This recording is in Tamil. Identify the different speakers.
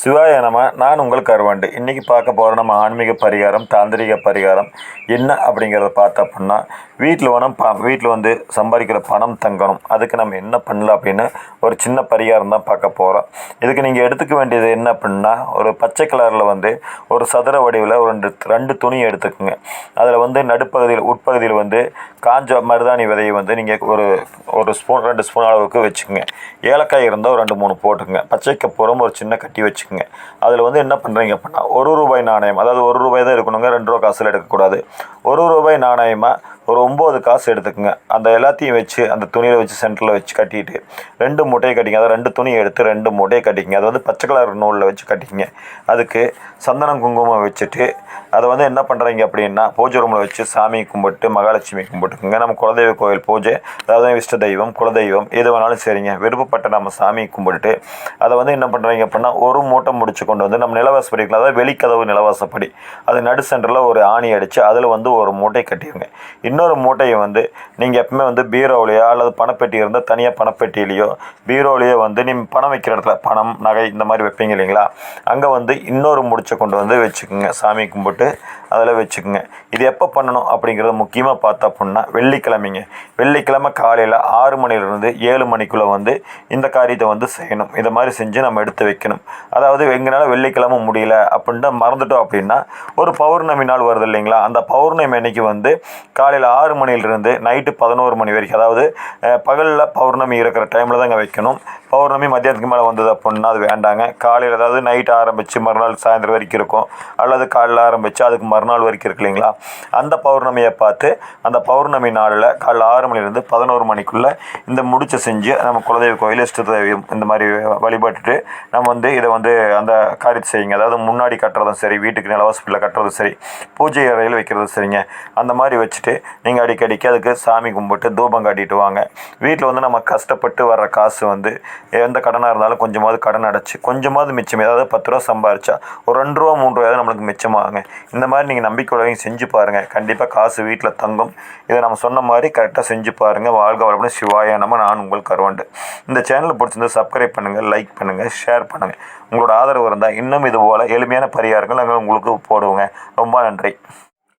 Speaker 1: சிவாய நம நான் உங்கள் கருவாண்டு. இன்றைக்கி பார்க்க போகிற நம்ம ஆன்மீக பரிகாரம் தாந்திரிக பரிகாரம் என்ன அப்படிங்கிறத பார்த்த அப்படின்னா வீட்டில் வேணும் ப வீட்டில் வந்து சம்பாதிக்கிற பணம் தங்கணும். அதுக்கு நம்ம என்ன பண்ணலாம் அப்படின்னு ஒரு சின்ன பரிகாரம் தான் பார்க்க போகிறோம் இதுக்கு நீங்கள் எடுத்துக்க வேண்டியது என்ன அப்படின்னா ஒரு பச்சை கலரில் வந்து ஒரு சதுர வடிவில் ஒரு ரெண்டு ரெண்டு துணி எடுத்துக்கோங்க. அதில் வந்து நடுப்பகுதியில் உட்பகுதியில் வந்து காஞ்ச மருதாணி விதையை வந்து நீங்கள் ஒரு ஒரு ஸ்பூன் ரெண்டு ஸ்பூன் அளவுக்கு வச்சுக்கோங்க. ஏலக்காய் இருந்தால் ஒரு ரெண்டு மூணு போட்டுக்கோங்க. பச்சைக்கப்புறம் ஒரு சின்ன கட்டி வச்சு வச்சுக்கோங்க. அதில் வந்து என்ன பண்ணுறீங்க அப்படின்னா ஒரு ரூபாய் நாணயம் அதாவது ஒரு ரூபாய் தான் இருக்கணுங்க ரெண்டு ரூபா காசில் எடுக்கக்கூடாது. ஒரு ரூபாய் நாணயமாக ஒரு ஒம்பது காசு எடுத்துக்கோங்க. அந்த எல்லாத்தையும் வச்சு அந்த துணியில் வச்சு சென்டரில் வச்சு கட்டிட்டு ரெண்டு மூட்டையை கட்டிங்க. அதாவது ரெண்டு துணியை எடுத்து ரெண்டு மூட்டையை கட்டிங்க அது வந்து பச்சை கலர் நூலில் வச்சு கட்டிங்க அதுக்கு சந்தனம் குங்குமம் வச்சுட்டு அதை வந்து என்ன பண்ணுறீங்க அப்படின்னா பூஜை ரூமில் வச்சு சாமி கும்பிட்டு மகாலட்சுமி கும்பிட்டுக்குங்க நம்ம குலதெய்வ கோயில் பூஜை அதாவது இஷ்ட தெய்வம் குலதெய்வம் எது வேணாலும் சரிங்க. விருப்பப்பட்ட நம்ம சாமி கும்பிட்டு அதை வந்து என்ன பண்ணுறீங்க அப்படின்னா ஒரு மூட்டை முடிச்சு கொண்டு வந்து நம்ம நிலவாசப்படிக்கலாம் அதாவது வெளிக்கதவு நிலவாசப்படி அது நடு சென்டரில் ஒரு ஆணி அடித்து அதில் வந்து ஒரு மூட்டை கட்டிடுங்க. இன்னொரு மூட்டையை வந்து நீங்கள் எப்பவுமே வந்து பீரோவிலையோ அல்லது பணப்பெட்டி இருந்தால் தனியாக பணப்பெட்டியிலையோ பீரோவிலையோ வந்து நீங்கள் பணம் வைக்கிற இடத்துல பணம் நகை இந்த மாதிரி வைப்பீங்க இல்லைங்களா? அங்கே வந்து இன்னொரு முடிச்சை கொண்டு வந்து வச்சுக்கோங்க சாமி கும்பிட்டு. அதில் வச்சுக்கோங்க. இது எப்போ பண்ணணும் அப்படிங்கிறத முக்கியமாக பார்த்தா அப்படின்னா வெள்ளிக்கிழமைங்க. வெள்ளிக்கிழமை காலையில் ஆறு மணிலேருந்து ஏழு மணிக்குள்ளே வந்து இந்த காரியத்தை வந்து செய்யணும். இதை மாதிரி செஞ்சு நம்ம எடுத்து வைக்கணும். அதாவது எங்களால் வெள்ளிக்கிழமை முடியல அப்படின்ட்டு மறந்துட்டோம் அப்படின்னா ஒரு பௌர்ணமி நாள் வருது இல்லைங்களா? அந்த பௌர்ணமி அன்னைக்கு வந்து காலையில் ஆறு மணிலிருந்து நைட்டு பதினோரு மணி வரைக்கும் அதாவது பகலில் பௌர்ணமி இருக்கிற டைமில் தாங்க வைக்கணும். பௌர்ணமி மத்தியானத்துக்கு மேலே வந்தது அப்படின்னா அது வேண்டாங்க. காலையில் அதாவது நைட் ஆரம்பித்து மறுநாள் சாயந்தரம் வரைக்கும் இருக்கும். அல்லது காலையில் ஆரம்பித்து அதுக்கு மறுநாள் வரைக்கும் இருக்கு இல்லைங்களா? அந்த பௌர்ணமியை பார்த்து அந்த பௌர்ணமி நாளில் காலைல ஆறு மணிலேருந்து பதினோரு மணிக்குள்ளே இந்த முடிச்சை செஞ்சு நம்ம குலதெய்வ கோயில் இஷ்ட தெய்வம் இந்த மாதிரி வழிபட்டுட்டு நம்ம வந்து இதை வந்து அந்த காரியத்தை செய்யுங்க. அதாவது முன்னாடி கட்டுறதும் சரி வீட்டுக்கு நில ஹாஸ்பிட்டலில் கட்டுறதும் சரி பூஜை அறையில் வைக்கிறதும் சரிங்க. அந்த மாதிரி வச்சுட்டு நீங்கள் அடிக்கடிக்கு அதுக்கு சாமி கும்பிட்டு தூபம் காட்டிட்டு வாங்க. வீட்டில் வந்து நம்ம கஷ்டப்பட்டு வர்ற காசு வந்து எந்த கடனாக இருந்தாலும் கொஞ்சமாவது கடன் அடைச்சி கொஞ்சமாவது மிச்சம் ஏதாவது பத்து ரூபா சம்பாரிச்சா ஒரு ரெண்டு ரூபா மூணு ரூபாயாவது நம்மளுக்கு மிச்சமாகுங்க. இந்த மாதிரி நீங்கள் நம்பிக்கையுள்ளவங்க செஞ்சு பாருங்கள் கண்டிப்பாக காசு வீட்டில் தங்கும். இதை நம்ம சொன்ன மாதிரி கரெக்டாக செஞ்சு பாருங்கள் வாழ்க வளமுடன். சிவாய நம்ம நான் உங்கள் கருவாண்டு. இந்த சேனலை பிடிச்சிருந்து சப்ஸ்கிரைப் பண்ணுங்கள் லைக் பண்ணுங்கள் ஷேர் பண்ணுங்கள் உங்களோட ஆதரவு இருந்தால் இன்னும் இது போல் எளிமையான பரிகாரங்கள் நாங்கள் உங்களுக்கு போடுவோங்க. ரொம்ப நன்றி.